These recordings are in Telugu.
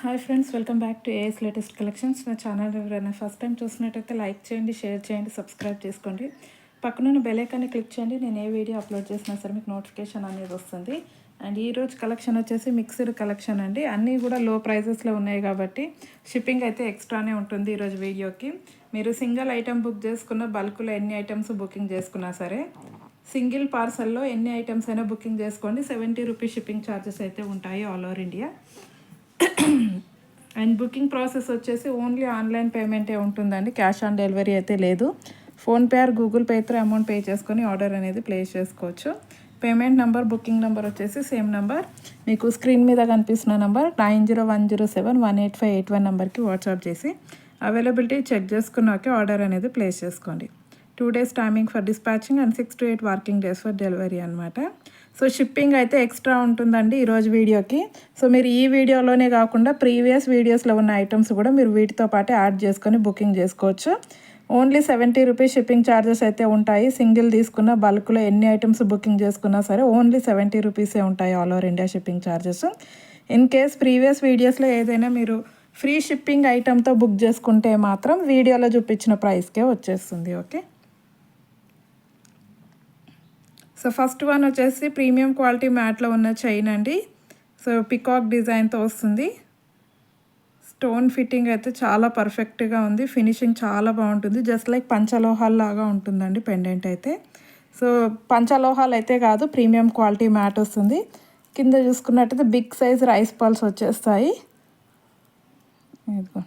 Hi friends welcome back to AS latest collections నా ఛానల్ ఎవరైనా ఫస్ట్ టైం చూసినట్టయితే లైక్ చేయండి షేర్ చేయండి సబ్స్క్రైబ్ చేసుకోండి. పక్కనున్న బెలైకాన్ని క్లిక్ చేయండి. నేను ఏ వీడియో అప్లోడ్ చేసినా సరే మీకు నోటిఫికేషన్ అనేది వస్తుంది. అండ్ ఈరోజు కలెక్షన్ వచ్చేసి మిక్స్డ్ కలెక్షన్ అండి. అన్నీ కూడా లో ప్రైజెస్లో ఉన్నాయి కాబట్టి షిప్పింగ్ అయితే ఎక్స్ట్రానే ఉంటుంది ఈరోజు వీడియోకి మీరు సింగిల్ ఐటెం బుక్ చేసుకున్న బల్క్లో ఎన్ని ఐటమ్స్ బుకింగ్ చేసుకున్నా సరే సింగిల్ పార్సల్లో ఎన్ని ఐటమ్స్ అయినా బుకింగ్ చేసుకోండి. సెవెంటీ రూపీస్ షిప్పింగ్ ఛార్జెస్ అయితే ఉంటాయి all over India and booking process వచ్చేసి ఓన్లీ ఆన్లైన్ పేమెంటే ఉంటుందండి. క్యాష్ ఆన్ డెలివరీ అయితే లేదు. ఫోన్పే ఆర్ గూగుల్ పేతో అమౌంట్ పే చేసుకొని ఆర్డర్ అనేది ప్లేస్ చేసుకోవచ్చు. పేమెంట్ నెంబర్ బుకింగ్ నెంబర్ వచ్చేసి సేమ్ నెంబర్. మీకు స్క్రీన్ మీద కనిపిస్తున్న number nine zero one zero seven one eight five eight one నెంబర్కి వాట్సాప్ చేసి అవైలబిలిటీ చెక్ చేసుకున్నాకే ఆర్డర్ అనేది ప్లేస్ చేసుకోండి. Two days timing for dispatching and six to eight working days for delivery అనమాట సో షిప్పింగ్ అయితే ఎక్స్ట్రా ఉంటుందండి ఈరోజు వీడియోకి. సో మీరు ఈ వీడియోలోనే కాకుండా ప్రీవియస్ వీడియోస్లో ఉన్న ఐటమ్స్ కూడా మీరు వీటితో పాటు యాడ్ చేసుకొని బుకింగ్ చేసుకోవచ్చు. Only seventy rupees shipping charges అయితే ఉంటాయి. సింగిల్ తీసుకున్న బల్క్లో ఎన్ని ఐటమ్స్ బుకింగ్ చేసుకున్నా సరే ఓన్లీ సెవెంటీ రూపీసే ఉంటాయి all over India shipping charges in case previous వీడియోస్లో ఏదైనా మీరు ఫ్రీ షిప్పింగ్ ఐటమ్తో బుక్ చేసుకుంటే మాత్రం వీడియోలో చూపించిన ప్రైస్కే వచ్చేస్తుంది. ఓకే? సో ఫస్ట్ వన్ వచ్చేసి ప్రీమియం క్వాలిటీ మ్యాట్లో ఉన్న చైన్ అండి. సో పికాక్ డిజైన్తో వస్తుంది. స్టోన్ ఫిట్టింగ్ అయితే చాలా పర్ఫెక్ట్గా ఉంది. ఫినిషింగ్ చాలా బాగుంటుంది. జస్ట్ లైక్ పంచలోహాల్ లాగా ఉంటుందండి పెండెంట్ అయితే. సో పంచలోహాలు అయితే కాదు ప్రీమియం క్వాలిటీ మ్యాట్ వస్తుంది. కింద చూసుకున్నట్టయితే బిగ్ సైజ్ రైస్ పాల్స్ వచ్చేస్తాయి. ఇదిగో.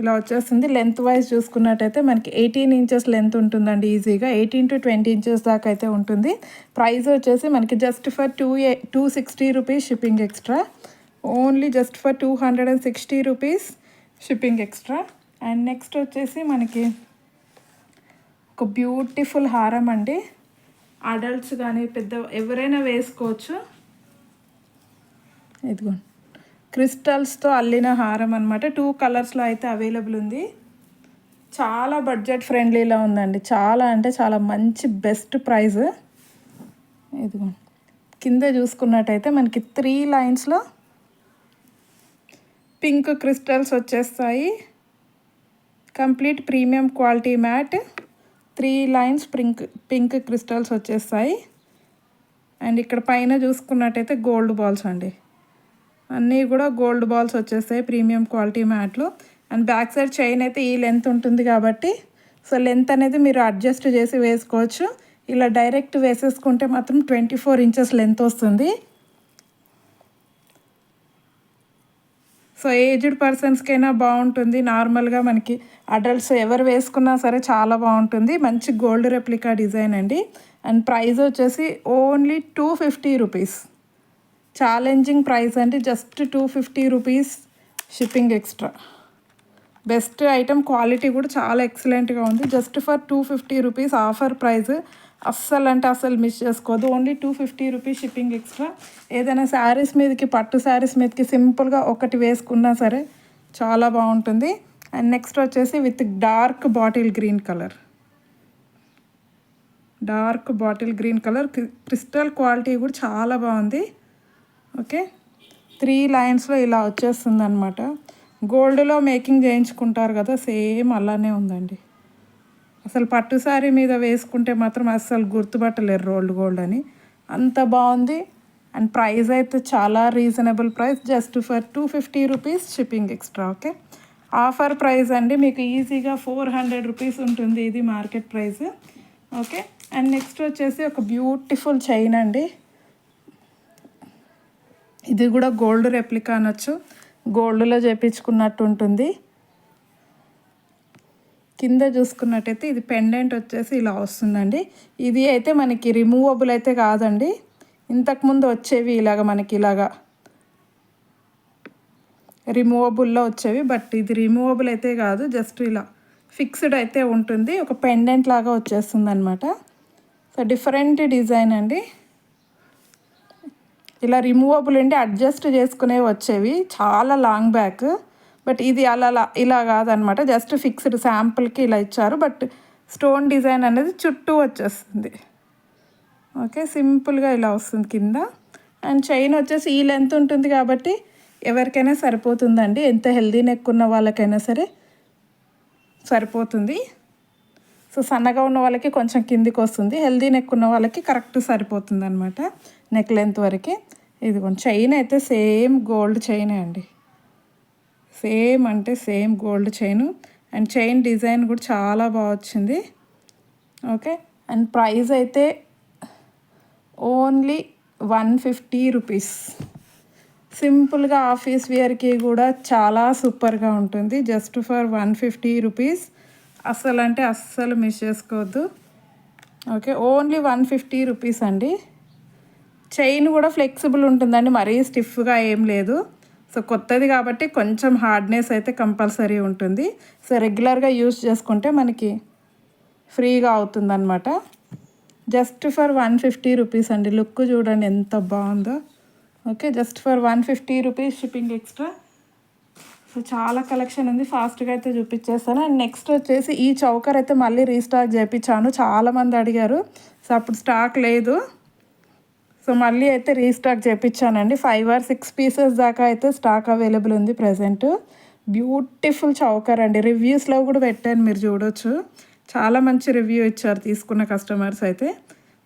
ఇలా వచ్చేస్తుంది. లెంత్ వైజ్ చూసుకున్నట్టయితే మనకి ఎయిటీన్ ఇంచెస్ లెంత్ ఉంటుందండి ఈజీగా. ఎయిటీన్ టు ట్వంటీ ఇంచెస్ దాకా అయితే ఉంటుంది. ప్రైస్ వచ్చేసి మనకి just for two uh two sixty rupees shipping extra only just for two hundred and sixty rupees shipping extra and next వచ్చేసి మనకి ఒక బ్యూటిఫుల్ హారం అండి. అడల్ట్స్ కానీ పెద్ద ఎవరైనా వేసుకోవచ్చు. ఇదిగోండి. క్రిస్టల్స్తో అల్లిన హారం అనమాట టూ కలర్స్లో అయితే అవైలబుల్ ఉంది. చాలా బడ్జెట్ ఫ్రెండ్లీలో ఉందండి. చాలా అంటే చాలా మంచి బెస్ట్ ప్రైస్. ఇదిగో కింద చూసుకున్నట్టయితే మనకి త్రీ లైన్స్లో పింక్ క్రిస్టల్స్ వచ్చేస్తాయి. Complete premium quality mat. Three lines pink pink crystals వచ్చేస్తాయి. అండ్ ఇక్కడ పైన చూసుకున్నట్టయితే గోల్డ్ బాల్స్ అండి. అన్నీ కూడా గోల్డ్ బాల్స్ వచ్చేస్తాయి ప్రీమియం క్వాలిటీ మ్యాట్లు. అండ్ బ్యాక్ సైడ్ చైన్ అయితే ఈ లెంత్ ఉంటుంది కాబట్టి సో లెంత్ అనేది మీరు అడ్జస్ట్ చేసి వేసుకోవచ్చు. ఇలా డైరెక్ట్ వేసేసుకుంటే మాత్రం ట్వంటీ ఫోర్ ఇంచెస్ లెంత్ వస్తుంది. సో ఏజ్డ్ పర్సన్స్కైనా బాగుంటుంది. నార్మల్గా మనకి అడల్ట్స్ ఎవరు వేసుకున్నా సరే చాలా బాగుంటుంది. మంచి గోల్డ్ రెప్లికా డిజైన్ అండి. అండ్ ప్రైస్ వచ్చేసి only two fifty rupees. Challenging price అంటే just two fifty rupees shipping extra best item quality కూడా చాలా ఎక్సలెంట్గా ఉంది. Just for two fifty rupees offer price అస్సలు అంటే అస్సలు మిస్ చేసుకోవద్దు. Only two fifty rupees shipping extra ఏదైనా శారీస్ మీదకి పట్టు శారీస్ మీదకి సింపుల్గా ఒకటి వేసుకున్నా సరే చాలా బాగుంటుంది. అండ్ నెక్స్ట్ వచ్చేసి with dark bottle green colour dark bottle green colour crystal quality కూడా చాలా బాగుంది. ఓకే? త్రీ లైన్స్లో ఇలా వచ్చేస్తుంది అనమాట గోల్డ్లో మేకింగ్ చేయించుకుంటారు కదా సేమ్ అలానే ఉందండి. అసలు పట్టు శారీ మీద వేసుకుంటే మాత్రం అస్సలు గుర్తుపట్టలేరు రోల్డ్ గోల్డ్ అని. అంత బాగుంది. అండ్ ప్రైస్ అయితే చాలా reasonable price. Just for two fifty rupees shipping extra okay? Offer price అండి. మీకు ఈజీగా ఫోర్ హండ్రెడ్ రూపీస్ ఉంటుంది ఇది market price okay? And next వచ్చేసి ఒక బ్యూటిఫుల్ చైన్ అండి. ఇది కూడా గోల్డ్ రెప్లికా అనొచ్చు. గోల్డ్లో చేపించుకున్నట్టు ఉంటుంది కింద చూసుకున్నట్టయితే ఇది పెండెంట్ వచ్చేసి ఇలా వస్తుందండి. ఇది అయితే మనకి రిమూవబుల్ అయితే కాదండి. ఇంతకుముందు వచ్చేవి ఇలాగ మనకి ఇలాగా రిమూవబుల్లో వచ్చేవి బట్ ఇది రిమూవబుల్ అయితే కాదు జస్ట్ ఇలా ఫిక్స్డ్ అయితే ఉంటుంది. ఒక పెండెంట్ లాగా వచ్చేస్తుంది అనమాట సో డిఫరెంట్ డిజైన్ అండి. ఇలా రిమూవబుల్ ఉండి అడ్జస్ట్ చేసుకునే వచ్చేవి చాలా లాంగ్ బ్యాక్ బట్ ఇది అలా ఇలా కాదనమాట. జస్ట్ ఫిక్స్డ్ శాంపుల్కి ఇలా ఇచ్చారు. బట్ స్టోన్ డిజైన్ అనేది చుట్టూ వచ్చేస్తుంది. ఓకే సింపుల్గా ఇలా వస్తుంది కింద. అండ్ చైన్ వచ్చేసి ఈ లెంత్ ఉంటుంది కాబట్టి ఎవరికైనా సరిపోతుందండి. ఎంత హెల్దీ నెక్ ఉన్న వాళ్ళకైనా సరే సరిపోతుంది. సో సన్నగా ఉన్న వాళ్ళకి కొంచెం కిందికి వస్తుంది. హెల్దీ నెక్ ఉన్న వాళ్ళకి కరెక్ట్ సరిపోతుంది అనమాట నెక్ లెంత్ వరకు. ఇది చైన్ అయితే సేమ్ గోల్డ్ చైనే అండి. సేమ్ అంటే same gold chain. And chain design కూడా చాలా బాగా వచ్చింది. ఓకే. అండ్ ప్రైస్ అయితే ఓన్లీ వన్ ఫిఫ్టీ రూపీస్. సింపుల్గా ఆఫీస్ వేర్కి కూడా చాలా సూపర్గా ఉంటుంది. Just for one fifty rupees. అస్సలు అంటే అస్సలు మిస్ చేసుకోవద్దు. Okay only one fifty rupees అండి. చైన్ కూడా ఫ్లెక్సిబుల్ ఉంటుందండి మరీ స్టిఫ్గా ఏం లేదు. సో కొత్తది కాబట్టి కొంచెం హార్డ్నెస్ అయితే కంపల్సరీ ఉంటుంది. సో రెగ్యులర్గా యూస్ చేసుకుంటే మనకి ఫ్రీగా అవుతుందన్నమాట. Just for one fifty rupees అండి. లుక్ చూడండి ఎంత బాగుందో. Okay just for one fifty rupees shipping extra. So చాలా కలెక్షన్ ఉంది ఫాస్ట్గా అయితే చూపించేస్తాను. అండ్ నెక్స్ట్ వచ్చేసి ఈ చౌకర్ అయితే మళ్ళీ రీస్టాక్ చేయించాను చాలామంది అడిగారు సో అప్పుడు స్టాక్ లేదు. సో మళ్ళీ అయితే రీస్టాక్ చేయించానండి ఫైవ్ ఆర్ సిక్స్ పీసెస్ దాకా అయితే స్టాక్ అవైలబుల్ ఉంది ప్రజెంట్ బ్యూటిఫుల్ చౌకర్ అండి. రివ్యూస్లో కూడా పెట్టాను మీరు చూడొచ్చు. చాలా మంచి రివ్యూ ఇచ్చారు తీసుకున్న కస్టమర్స్ అయితే.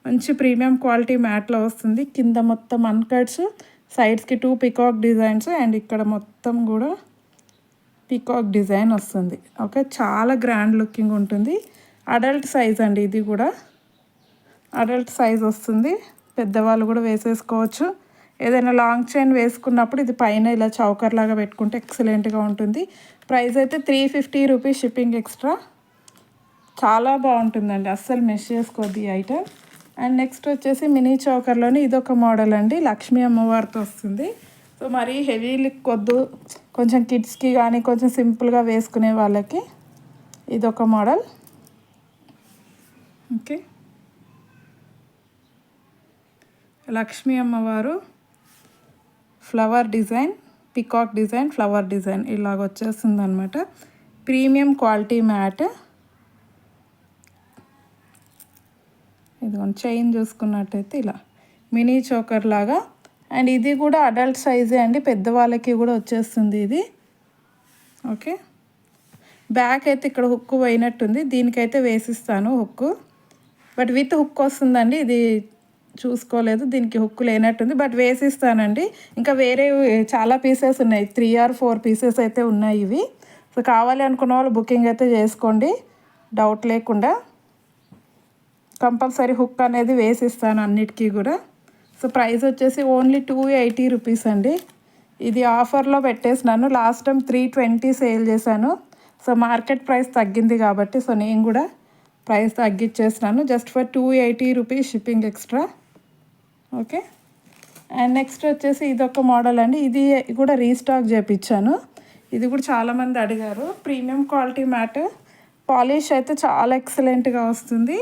మంచి ప్రీమియం క్వాలిటీ మ్యాట్లో వస్తుంది. కింద మొత్తం అన్కట్స్ సైడ్స్కి టూ పికాక్ డిజైన్స్ అండ్ ఇక్కడ మొత్తం కూడా పీకాక్ డిజైన్ వస్తుంది. ఓకే చాలా గ్రాండ్ లుకింగ్ ఉంటుంది. అడల్ట్ సైజ్ అండి ఇది కూడా. అడల్ట్ సైజ్ వస్తుంది. పెద్దవాళ్ళు కూడా వేసేసుకోవచ్చు. ఏదైనా లాంగ్ చైన్ వేసుకున్నప్పుడు ఇది పైన ఇలా చౌకర్ లాగా పెట్టుకుంటే ఎక్సలెంట్గా ఉంటుంది. ప్రైస్ అయితే three fifty rupees shipping extra చాలా బాగుంటుందండి. అస్సలు మిస్ చేసుకోద్ది ఈ ఐటమ్ అండ్ నెక్స్ట్ వచ్చేసి మినీ చౌకర్లోని ఇదొక మోడల్ అండి. లక్ష్మీ అమ్మవారితో వస్తుంది. సో మరీ హెవీ లిక్ వద్దు కొంచెం కిడ్స్కి కానీ కొంచెం సింపుల్గా వేసుకునే వాళ్ళకి ఇదొక మోడల్. ఓకే. లక్ష్మీ అమ్మవారు flower design peacock design flower design ఇలాగ వచ్చేస్తుంది అనమాట ప్రీమియం క్వాలిటీ మ్యాట్. ఇదిగోండి చైన్ చూసుకున్నట్టయితే ఇలా. మినీ చోకర్ లాగా అండ్ ఇది కూడా అడల్ట్ సైజే అండి పెద్దవాళ్ళకి కూడా వచ్చేస్తుంది ఇది. ఓకే. బ్యాక్ అయితే ఇక్కడ హుక్కు పోయినట్టుంది దీనికైతే వేసిస్తాను హుక్కు. బట్ విత్ హుక్ వస్తుందండి ఇది చూసుకోలేదు దీనికి హుక్ లేనట్టుంది బట్ వేసిస్తానండి. ఇంకా వేరే చాలా పీసెస్ ఉన్నాయి త్రీ ఆర్ ఫోర్ పీసెస్ అయితే ఉన్నాయి ఇవి. సో కావాలి అనుకున్న వాళ్ళు బుకింగ్ అయితే చేసుకోండి డౌట్ లేకుండా. కంపల్సరీ హుక్ అనేది వేసిస్తాను అన్నిటికీ కూడా. సో ప్రైస్ వచ్చేసి ఓన్లీ టూ ఎయిటీ రూపీస్ అండి. ఇది ఆఫర్లో పెట్టేసినాను. Last time three twenty sale చేశాను. సో మార్కెట్ ప్రైస్ తగ్గింది కాబట్టి సో నేను కూడా price తగ్గించేసినాను just for two eighty rupees shipping extra. Okay? And next వచ్చేసి ఇదొక మోడల్ అండి. ఇది కూడా రీస్టాక్ చేయించాను ఇది కూడా చాలామంది అడిగారు. Premium quality mat. పాలిష్ అయితే చాలా ఎక్సలెంట్గా వస్తుంది.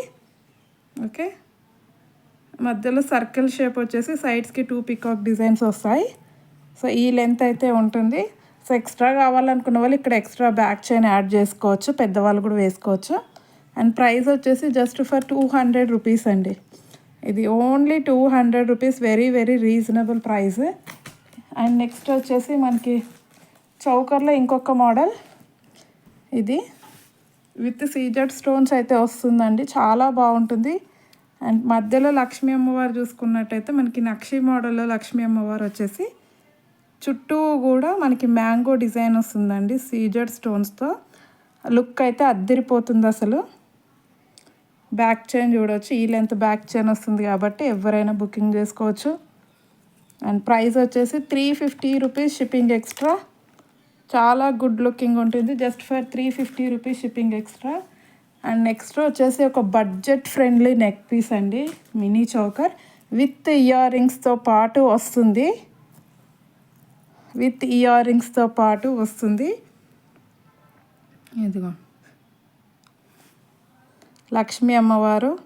ఓకే? మధ్యలో సర్కిల్ షేప్ వచ్చేసి సైడ్స్కి టూ పికాక్ డిజైన్స్ వస్తాయి. సో ఈ లెంత్ అయితే ఉంటుంది. సో ఎక్స్ట్రా కావాలనుకున్న వాళ్ళు ఇక్కడ ఎక్స్ట్రా బ్యాక్ చైన్ యాడ్ చేసుకోవచ్చు. పెద్దవాళ్ళు కూడా వేసుకోవచ్చు. అండ్ ప్రైస్ వచ్చేసి just for two hundred rupees అండి. ఇది only two hundred rupees very very reasonable price and next వచ్చేసి మనకి చౌకర్లో ఇంకొక మోడల్ ఇది. విత్ సీజెడ్ స్టోన్స్ అయితే వస్తుందండి. చాలా బాగుంటుంది. అండ్ మధ్యలో లక్ష్మీ అమ్మవారు చూసుకున్నట్టయితే మనకి నక్షి మోడల్లో లక్ష్మీ అమ్మవారు వచ్చేసి చుట్టూ కూడా మనకి మ్యాంగో డిజైన్ వస్తుందండి సీజెడ్ స్టోన్స్తో. లుక్ అయితే అద్దరిపోతుంది అసలు. బ్యాక్ చైన్ చూడవచ్చు ఈ లెంత్ బ్యాక్ చైన్ వస్తుంది కాబట్టి ఎవరైనా బుకింగ్ చేసుకోవచ్చు. అండ్ ప్రైస్ వచ్చేసి three fifty rupees shipping extra. చాలా గుడ్ లుకింగ్ ఉంటుంది just for three fifty rupees shipping extra. And next వచ్చేసి ఒక బడ్జెట్ ఫ్రెండ్లీ నెక్ పీస్ అండి. మినీ చోకర్ విత్ ఇయర్ రింగ్స్తో పాటు వస్తుంది. విత్ ఇయర్ రింగ్స్తో పాటు వస్తుంది. ఇదిగో. లక్ష్మీ అమ్మవారు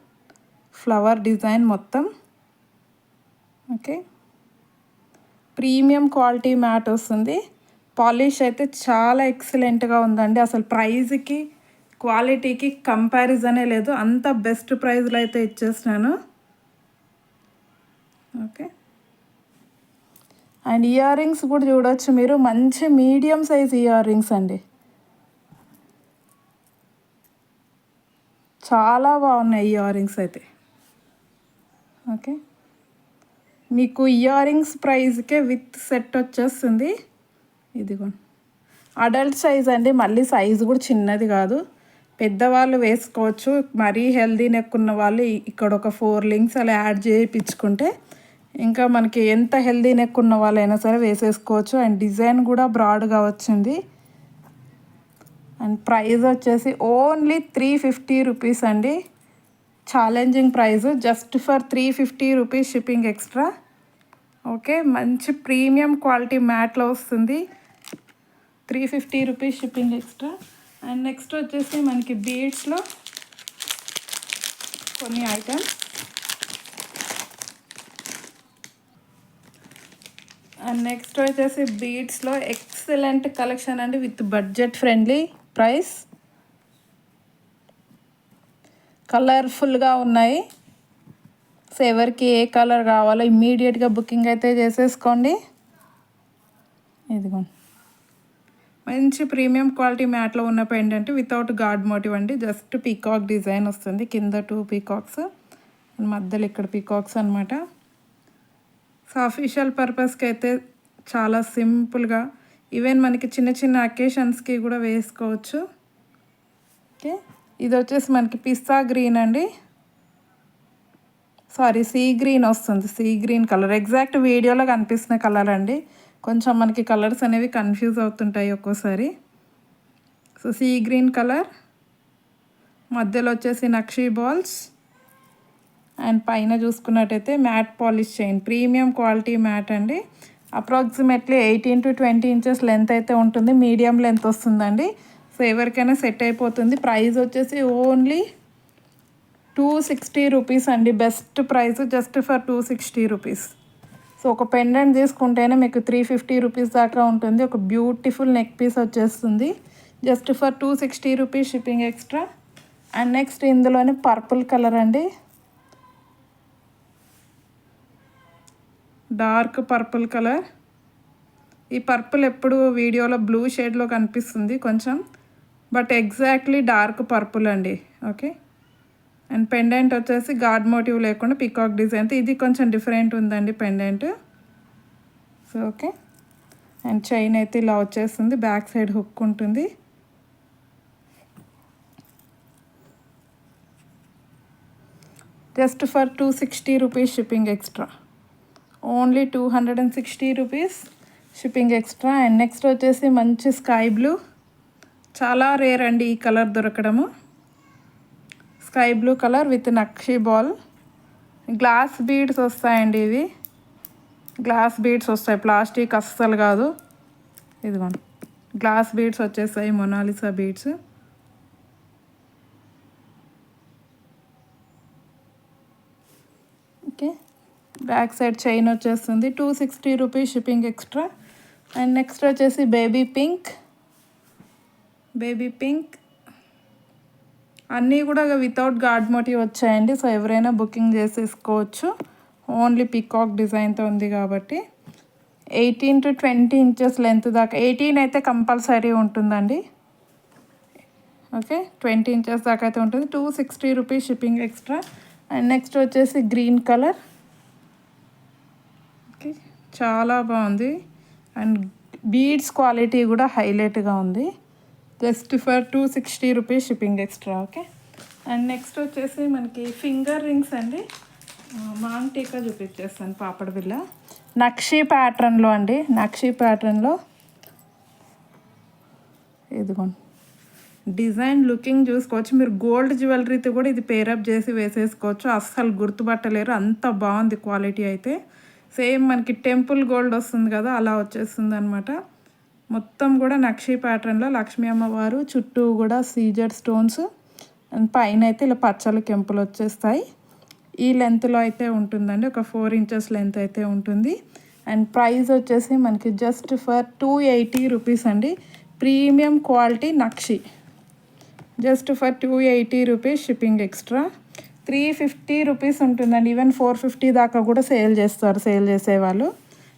ఫ్లవర్ డిజైన్ మొత్తం. ఓకే ప్రీమియం క్వాలిటీ మ్యాట్ వస్తుంది. పాలిష్ అయితే చాలా ఎక్సలెంట్గా ఉందండి. అసలు ప్రైజ్కి క్వాలిటీకి కంపారిజనే లేదు. అంత బెస్ట్ ప్రైజ్లో అయితే ఇచ్చేసినాను. ఓకే. అండ్ ఇయర్ రింగ్స్ కూడా చూడొచ్చు మీరు. మంచి మీడియం సైజ్ ఇయర్ రింగ్స్ అండి. చాలా బాగున్నాయి ఇయర్ రింగ్స్ అయితే. ఓకే. మీకు ఇయర్ రింగ్స్ ప్రైస్కే విత్ సెట్ వచ్చేస్తుంది. ఇదిగోండి. అడల్ట్ సైజ్ అండి. మళ్ళీ సైజు కూడా చిన్నది కాదు. పెద్దవాళ్ళు వేసుకోవచ్చు. మరీ హెల్దీ నెక్ ఉన్న వాళ్ళు ఇక్కడ ఒక ఫోర్ లింక్స్ అలా యాడ్ చేయించుకుంటే ఇంకా మనకి ఎంత హెల్దీ నెక్ ఉన్న వాళ్ళైనా సరే వేసేసుకోవచ్చు. అండ్ డిజైన్ కూడా బ్రాడ్గా వచ్చింది. అండ్ ప్రైస్ వచ్చేసి ఓన్లీ త్రీ ఫిఫ్టీ రూపీస్ అండి. Challenging price just for three fifty rupees shipping extra. Okay మంచి ప్రీమియం క్వాలిటీ మ్యాట్లో వస్తుంది. Three fifty rupees shipping extra. And next వచ్చేసి మనకి బీడ్స్లో కొన్ని ఐటమ్స్ అండ్ నెక్స్ట్ వచ్చేసి బీడ్స్లో ఎక్సలెంట్ కలెక్షన్ అండి విత్ బడ్జెట్ ఫ్రెండ్లీ ప్రైస్ కలర్ఫుల్గా ఉన్నాయి. సో ఎవరికి ఏ కలర్ కావాలో ఇమ్మీడియట్గా బుకింగ్ అయితే చేసేసుకోండి. ఇదిగోండి మంచి ప్రీమియం క్వాలిటీ మ్యాట్లో ఉన్న పెండెంట్ వితౌట్ గాడ్ మోటివ్ అండి. జస్ట్ పీకాక్ డిజైన్ వస్తుంది. కింద టూ పీకాక్స్ మధ్యలో ఇక్కడ పీకాక్స్ అనమాట సో అఫీషియల్ పర్పస్కి అయితే చాలా సింపుల్గా ఈవెన్ మనకి చిన్న చిన్న అకేషన్స్కి కూడా వేసుకోవచ్చు. ఓకే ఇది వచ్చేసి మనకి పిస్తా గ్రీన్ అండి. సారీ సీ గ్రీన్ వస్తుంది. సీ గ్రీన్ కలర్ ఎగ్జాక్ట్ వీడియోలో కనిపిస్తున్న కలర్ అండి. కొంచెం మనకి కలర్స్ అనేవి కన్ఫ్యూజ్ అవుతుంటాయి ఒక్కోసారి. సో సీ గ్రీన్ కలర్ మధ్యలో వచ్చేసి నక్షీ బాల్స్ అండ్ పైన చూసుకున్నట్టయితే matte polish chain premium quality matte అండి. Approximately eighteen to twenty inches length అయితే ఉంటుంది. మీడియం లెంత్ వస్తుందండి. సో ఎవరికైనా సెట్ అయిపోతుంది. ప్రైస్ వచ్చేసి ఓన్లీ టూ సిక్స్టీ రూపీస్ అండి. Best price just for two sixty rupees so ఒక పెండెంట్ తీసుకుంటేనే మీకు త్రీ ఫిఫ్టీ రూపీస్ దాకా ఉంటుంది. ఒక బ్యూటిఫుల్ నెక్ పీస్ వచ్చేస్తుంది. Just for two sixty rupees shipping extra. And next ఇందులోనే పర్పుల్ కలర్ అండి. Dark purple colour. ఈ పర్పుల్ ఎప్పుడు వీడియోలో బ్లూ షేడ్లో కనిపిస్తుంది కొంచెం. బట్ ఎగ్జాక్ట్లీ డార్క్ పర్పుల్ అండి. ఓకే? అండ్ పెండెంట్ వచ్చేసి గాడ్ మోటివ్ లేకుండా పికాక్ డిజైన్. ఇది కొంచెం డిఫరెంట్ ఉందండి pendant. So okay and chain అయితే ఇలా వచ్చేస్తుంది. బ్యాక్ సైడ్ హుక్ ఉంటుంది. Just for two sixty rupees shipping extra. Only two hundred and sixty rupees shipping extra. And next వచ్చేసి మంచి స్కై బ్లూ. చాలా రేర్ అండి ఈ కలర్ దొరకడము. స్కై బ్లూ కలర్ విత్ నక్షి బాల్. గ్లాస్ బీడ్స్ వస్తాయండి ఇవి. గ్లాస్ బీడ్స్ వస్తాయి. ప్లాస్టిక్ అస్సలు కాదు. ఇదిగోండి గ్లాస్ బీడ్స్ వచ్చేస్తాయి Mona Lisa beads. Okay. Back side chain వచ్చేస్తుంది. Two sixty rupees shipping extra. And next వచ్చేసి బేబీ పింక్. Baby pink. అన్నీ కూడా వితౌట్ గాడ్ మోటివ్ వచ్చాయండి. సో ఎవరైనా బుకింగ్ చేసేసుకోవచ్చు. ఓన్లీ పికాక్ డిజైన్తో ఉంది కాబట్టి. Eighteen to twenty inches length దాకా. ఎయిటీన్ అయితే కంపల్సరీ ఉంటుందండి. ఓకే ట్వంటీ ఇంచెస్ దాకా అయితే ఉంటుంది. Two sixty rupees shipping extra and next వచ్చేసి గ్రీన్ కలర్ ఓకే చాలా బాగుంది. అండ్ బీడ్స్ క్వాలిటీ కూడా హైలైట్గా ఉంది. Just for two sixty rupees shipping extra okay? And next వచ్చేసి మనకి ఫింగర్ రింగ్స్ అండి. మాంగ్ టీకా చూపించేస్తాను పాపడ బిల్ల నక్షి ప్యాటర్న్లో అండి. నక్షి ప్యాటర్న్లో ఇదిగోండి డిజైన్ లుకింగ్ చూసుకోవచ్చు. మీరు గోల్డ్ జ్యువెలరీతో కూడా ఇది పేరప్ చేసి వేసేసుకోవచ్చు. అస్సలు గుర్తుపట్టలేరు. అంత బాగుంది క్వాలిటీ అయితే. సేమ్ మనకి టెంపుల్ గోల్డ్ వస్తుంది కదా అలా వచ్చేస్తుంది అనమాట మొత్తం కూడా నక్షి ప్యాటర్న్లో లక్ష్మీ అమ్మవారు చుట్టూ కూడా సీజర్ స్టోన్స్ అండ్ పైన అయితే ఇలా పచ్చల కెంపులు వచ్చేస్తాయి. ఈ లెంత్లో అయితే ఉంటుందండి. ఒక ఫోర్ ఇంచెస్ లెంత్ అయితే ఉంటుంది. అండ్ ప్రైస్ వచ్చేసి మనకి just for two eighty rupees అండి. Premium quality nakshi. Just for two eighty rupees shipping extra. Three fifty rupees ఉంటుందండి. ఈవెన్ ఫోర్ ఫిఫ్టీ దాకా కూడా సేల్ చేస్తారు. సేల్ చేసేవాళ్ళు.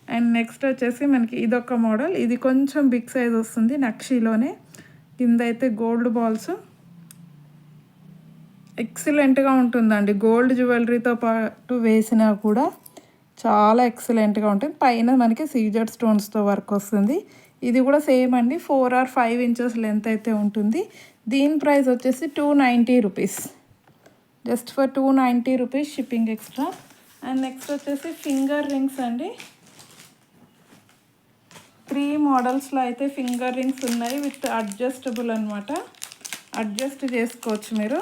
అండ్ నెక్స్ట్ వచ్చేసి మనకి ఇదొక మోడల్. ఇది కొంచెం బిగ్ సైజ్ వస్తుంది నక్షీలోనే. కింద అయితే గోల్డ్ బాల్స్. ఎక్సలెంట్గా ఉంటుందండి. గోల్డ్ జ్యువెలరీతో పాటు వేసినా కూడా చాలా ఎక్సలెంట్గా ఉంటుంది పైన మనకి సీజర్ స్టోన్స్తో వర్క్ వస్తుంది. ఇది కూడా సేమ్ అండి. Four or five inches length అయితే ఉంటుంది. దీని ప్రైస్ వచ్చేసి two ninety rupees. Just for two ninety rupees shipping extra. And next వచ్చేసి ఫింగర్ రింగ్స్ అండి. త్రీ మోడల్స్లో అయితే ఫింగర్ రింగ్స్ ఉన్నాయి విత్ అడ్జస్టబుల్ అనమాట అడ్జస్ట్ చేసుకోవచ్చు మీరు.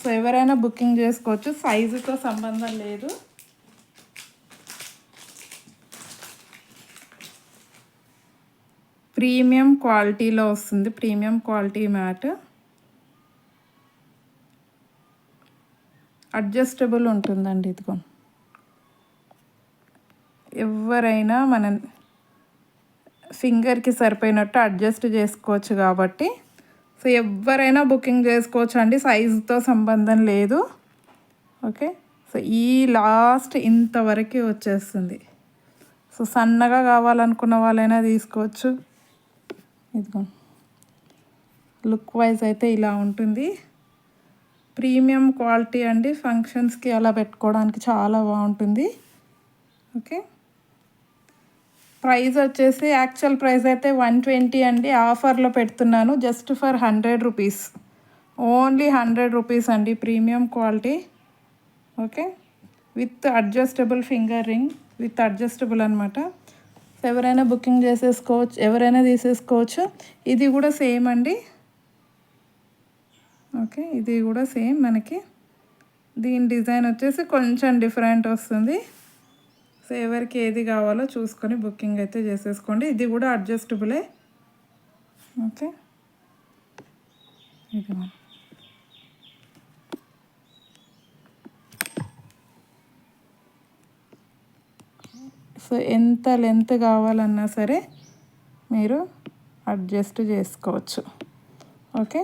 సో ఎవరైనా బుకింగ్ చేసుకోవచ్చు. సైజుతో సంబంధం లేదు. ప్రీమియం క్వాలిటీలో వస్తుంది. Premium quality mat. అడ్జస్టబుల్ ఉంటుందండి ఇదిగో. ఎవరైనా మన ఫింగర్కి సరిపోయినట్టు అడ్జస్ట్ చేసుకోవచ్చు కాబట్టి. సో ఎవరైనా బుకింగ్ చేసుకోవచ్చు అండి సైజుతో సంబంధం లేదు. ఓకే? సో ఈ లాస్ట్ ఇంతవరకు వచ్చేస్తుంది. సో సన్నగా కావాలనుకున్న వాళ్ళైనా తీసుకోవచ్చు. ఇదిగో. లుక్ వైజ్ అయితే ఇలా ఉంటుంది. ప్రీమియం క్వాలిటీ అండి. ఫంక్షన్స్కి అలా పెట్టుకోవడానికి చాలా బాగుంటుంది. ఓకే? ప్రైస్ వచ్చేసి యాక్చువల్ ప్రైస్ అయితే వన్ ట్వంటీ అండి. ఆఫర్లో పెడుతున్నాను. Just for hundred rupees only hundred rupees అండి. Premium quality okay with adjustable finger ring with adjustable అనమాట ఎవరైనా బుకింగ్ చేసేసుకోవచ్చు ఎవరైనా తీసేసుకోవచ్చు. ఇది కూడా సేమ్ అండి. ఓకే ఇది కూడా సేమ్ మనకి. దీని డిజైన్ వచ్చేసి కొంచెం డిఫరెంట్ వస్తుంది. సో ఎవరికి ఏది కావాలో చూసుకొని బుకింగ్ అయితే చేసేసుకోండి. ఇది కూడా అడ్జస్టబులే. ఓకే. ఇది సో ఎంత లెంత్ కావాలన్నా సరే మీరు అడ్జస్ట్ చేసుకోవచ్చు. ఓకే.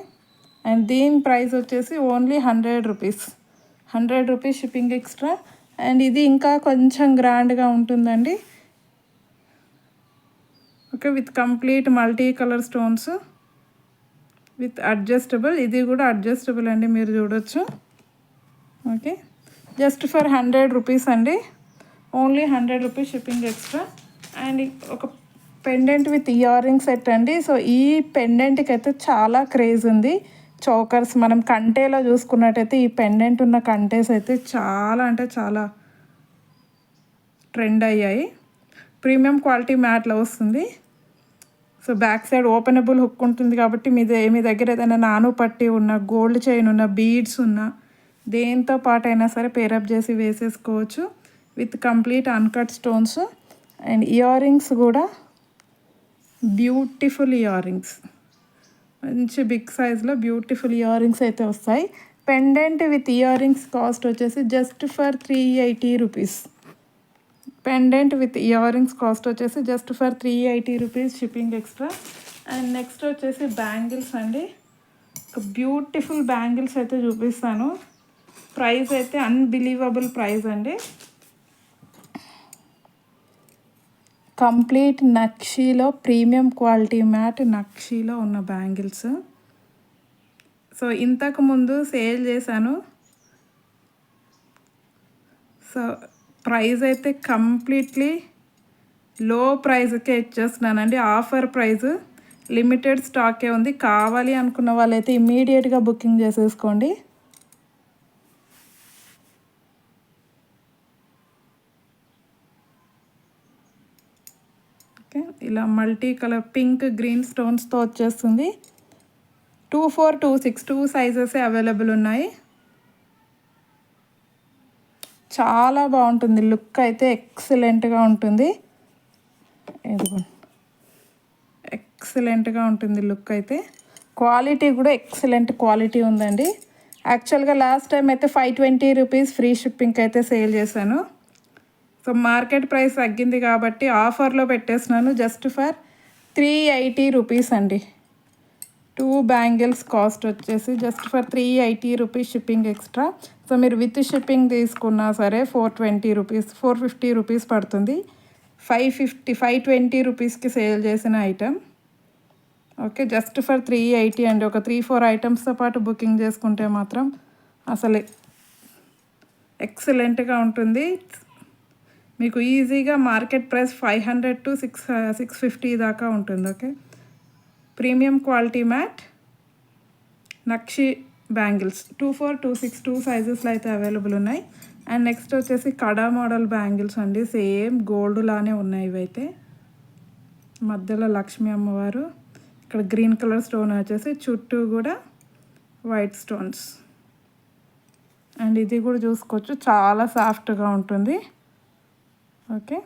అండ్ దీని ప్రైస్ వచ్చేసి only hundred rupees. Hundred rupees shipping extra and ఇది ఇంకా కొంచెం గ్రాండ్గా ఉంటుందండి. Okay with complete multi colour stones with adjustable. ఇది కూడా అడ్జస్టబుల్ అండి మీరు చూడొచ్చు. Okay just for hundred rupees అండి. Only hundred rupees shipping extra. And ఒక pendant with ear ring set అండి. సో ఈ పెండెంట్కి అయితే చాలా క్రేజ్ ఉంది. చోకర్స్ మనం కంటేలో చూసుకున్నట్టయితే ఈ పెండెంట్ ఉన్న కంటేస్ అయితే చాలా అంటే చాలా ట్రెండ్ అయ్యాయి. ప్రీమియం క్వాలిటీ మ్యాట్లో వస్తుంది. So back side openable hook ఉంటుంది కాబట్టి మీ మీ దగ్గర ఏదైనా నాను పట్టి ఉన్న గోల్డ్ చైన్ ఉన్న బీడ్స్ ఉన్న దేంతో పాటు అయినా సరే పేరప్ చేసి వేసేసుకోవచ్చు. With complete uncut stones and ear rings కూడా బ్యూటిఫుల్ ఇయర్ రింగ్స్ మంచి బిగ్ సైజ్లో బ్యూటిఫుల్ ఇయర్ రింగ్స్ అయితే వస్తాయి. Pendant with ear rings cost వచ్చేసి just for three eighty rupees pendant with ear rings cost వచ్చేసి just for three eighty rupees shipping extra and next వచ్చేసి బ్యాంగిల్స్ అండి. ఒక బ్యూటిఫుల్ బ్యాంగిల్స్ అయితే చూపిస్తాను. ప్రైస్ అయితే అన్బిలీవబుల్ ప్రైస్ అండి. కంప్లీట్ నక్షీలో ప్రీమియం క్వాలిటీ మ్యాట్ నక్షీలో ఉన్న బ్యాంగిల్స్. సో ఇంతకు ముందు సేల్ చేశాను. సో ప్రైస్ అయితే కంప్లీట్లీ లో ప్రైస్కే ఇచ్చేస్తున్నానండి. ఆఫర్ ప్రైస్ లిమిటెడ్ స్టాకే ఉంది. కావాలి అనుకున్న వాళ్ళైతే ఇమీడియట్గా బుకింగ్ చేసేసుకోండి ఓకే ఇలా మల్టీ కలర్ పింక్ గ్రీన్ స్టోన్స్తో వచ్చేస్తుంది. Two four two six two sizes available ఉన్నాయి. చాలా బాగుంటుంది. లుక్ అయితే ఎక్సలెంట్గా ఉంటుంది. ఎక్సలెంట్గా ఉంటుంది లుక్ అయితే. క్వాలిటీ కూడా ఎక్సలెంట్ క్వాలిటీ ఉందండి. యాక్చువల్గా లాస్ట్ టైం అయితే five twenty rupees free shipping అయితే సేల్ చేశాను. సో మార్కెట్ ప్రైస్ తగ్గింది కాబట్టి ఆఫర్లో పెట్టేసినాను just for three eighty rupees అండి. టూ బ్యాంగిల్స్ కాస్ట్ వచ్చేసి just for three eighty rupees shipping extra. So మీరు విత్ షిప్పింగ్ తీసుకున్నా సరే four twenty rupees four fifty rupees పడుతుంది. ఫైవ్ ఫిఫ్టీ ఫైవ్ ట్వంటీ రూపీస్కి సేల్ చేసిన item okay just for three eighty అండి. ఒక త్రీ ఫోర్ ఐటమ్స్తో పాటు బుకింగ్ చేసుకుంటే మాత్రం అసలు ఎక్సలెంట్గా ఉంటుంది. మీకు ఈజీగా market price five hundred to six six fifty దాకా ఉంటుంది ఓకే? ప్రీమియం క్వాలిటీ మ్యాట్ నక్షి bangles. Two four two six two సైజెస్లో అయితే అవైలబుల్ ఉన్నాయి. అండ్ నెక్స్ట్ వచ్చేసి కడా మోడల్ బ్యాంగిల్స్ అండి. సేమ్ గోల్డ్ లానే ఉన్నాయి ఇవైతే. మధ్యలో లక్ష్మీ అమ్మవారు ఇక్కడ గ్రీన్ కలర్ స్టోన్ వచ్చేసి చుట్టూ కూడా వైట్ స్టోన్స్. అండ్ ఇది కూడా చూసుకోవచ్చు. చాలా సాఫ్ట్గా ఉంటుంది. ఓకే.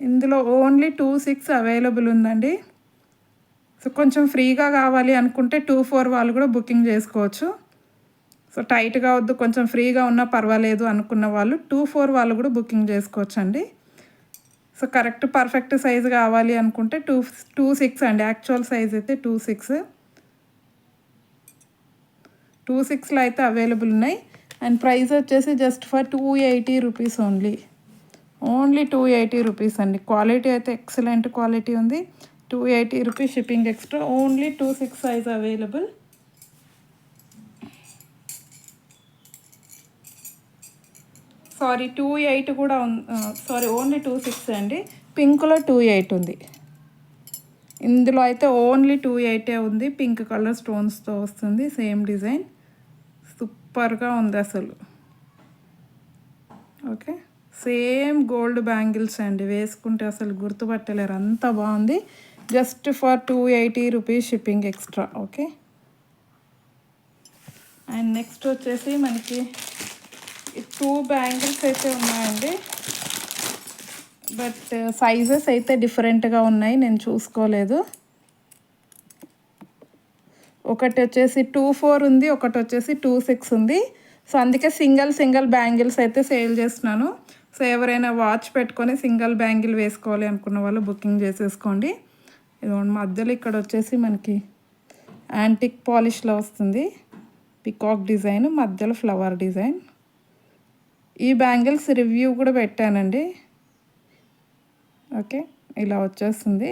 ఇందులో ఓన్లీ టూ సిక్స్ అవైలబుల్ ఉందండి. సో కొంచెం ఫ్రీగా కావాలి అనుకుంటే టూ ఫోర్ వాళ్ళు కూడా బుకింగ్ చేసుకోవచ్చు. సో టైట్గా వద్దు కొంచెం ఫ్రీగా ఉన్నా పర్వాలేదు అనుకున్న వాళ్ళు టూ ఫోర్ వాళ్ళు కూడా బుకింగ్ చేసుకోవచ్చు అండి సో కరెక్ట్ పర్ఫెక్ట్ సైజ్ కావాలి అనుకుంటే టూ టూ సిక్స్ అండి. యాక్చువల్ సైజ్ అయితే టూ సిక్స్. టూ సిక్స్లో అయితే అవైలబుల్ ఉన్నాయి. అండ్ ప్రైస్ వచ్చేసి just for two eighty rupees only. Only two eighty rupees అండి. క్వాలిటీ అయితే ఎక్సలెంట్ క్వాలిటీ ఉంది. Two eighty rupees shipping extra. Only two six size available. Sorry two eight కూడా సారీ ఓన్లీ టూ సిక్స్ అండి. పింక్లో టూ ఎయిట్ ఉంది. ఇందులో అయితే ఓన్లీ టూ ఎయిటే ఉంది. పింక్ కలర్ స్టోన్స్తో వస్తుంది. Same design. సూపర్గా ఉంది అసలు. ఓకే. సేమ్ గోల్డ్ బ్యాంగిల్స్ అండి. వేసుకుంటే అసలు గుర్తుపట్టలేరు. అంత బాగుంది. Just for two eighty rupees shipping extra. Okay? And next వచ్చేసి మనకి టూ బ్యాంగిల్స్ అయితే ఉన్నాయండి. బట్ సైజెస్ అయితే డిఫరెంట్గా ఉన్నాయి. నేను చూసుకోలేదు. ఒకటి వచ్చేసి టూ ఫోర్ ఉంది. ఒకటి వచ్చేసి టూ సిక్స్ ఉంది. సో అందుకే సింగిల్ సింగిల్ బ్యాంగిల్స్ అయితే సేల్ చేస్తున్నాను. సో ఎవరైనా వాచ్ పెట్టుకొని సింగిల్ బ్యాంగిల్ వేసుకోవాలి అనుకున్న వాళ్ళు బుకింగ్ చేసేసుకోండి. ఇది మధ్యలో ఇక్కడ వచ్చేసి మనకి యాంటిక్ పాలిష్లో వస్తుంది. పికాక్ డిజైన్ మధ్యలో ఫ్లవర్ డిజైన్. ఈ బ్యాంగిల్స్ రివ్యూ కూడా పెట్టానండి. ఓకే ఇలా వచ్చేస్తుంది.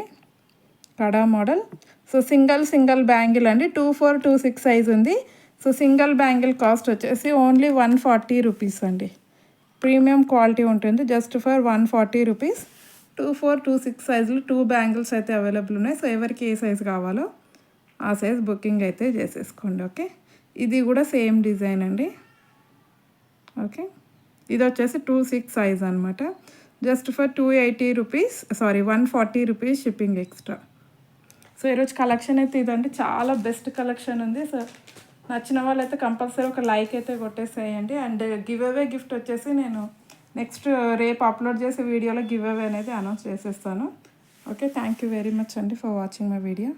కడా model. So single single bangle అండి. Two four two six size ఉంది. సో సింగిల్ బ్యాంగిల్ కాస్ట్ వచ్చేసి ఓన్లీ వన్ ఫార్టీ రూపీస్ అండి. ప్రీమియం క్వాలిటీ ఉంటుంది. Just for one forty rupees. Two four two six సైజులు టూ బ్యాంగిల్స్ అయితే అవైలబుల్ ఉన్నాయి. సో ఎవరికి ఏ సైజ్ కావాలో ఆ సైజ్ బుకింగ్ అయితే చేసేసుకోండి. ఓకే? ఇది కూడా సేమ్ డిజైన్ అండి. ఓకే? ఇది వచ్చేసి టూ సిక్స్ సైజ్ అనమాట just for two eighty rupees sorry one forty rupees shipping extra. So ఈరోజు కలెక్షన్ అయితే ఇదండి. చాలా బెస్ట్ కలెక్షన్ ఉంది. సో నచ్చిన వాళ్ళైతే కంపల్సరీ ఒక లైక్ అయితే కొట్టేసేయండి. అండ్ గివ్ అవే గిఫ్ట్ వచ్చేసి నేను నెక్స్ట్ రేపు అప్లోడ్ చేసే వీడియోలో గివ్ అవే అనేది అనౌన్స్ చేసేస్తాను. Okay thank you very much అండి ఫర్ వాచింగ్ మై వీడియో.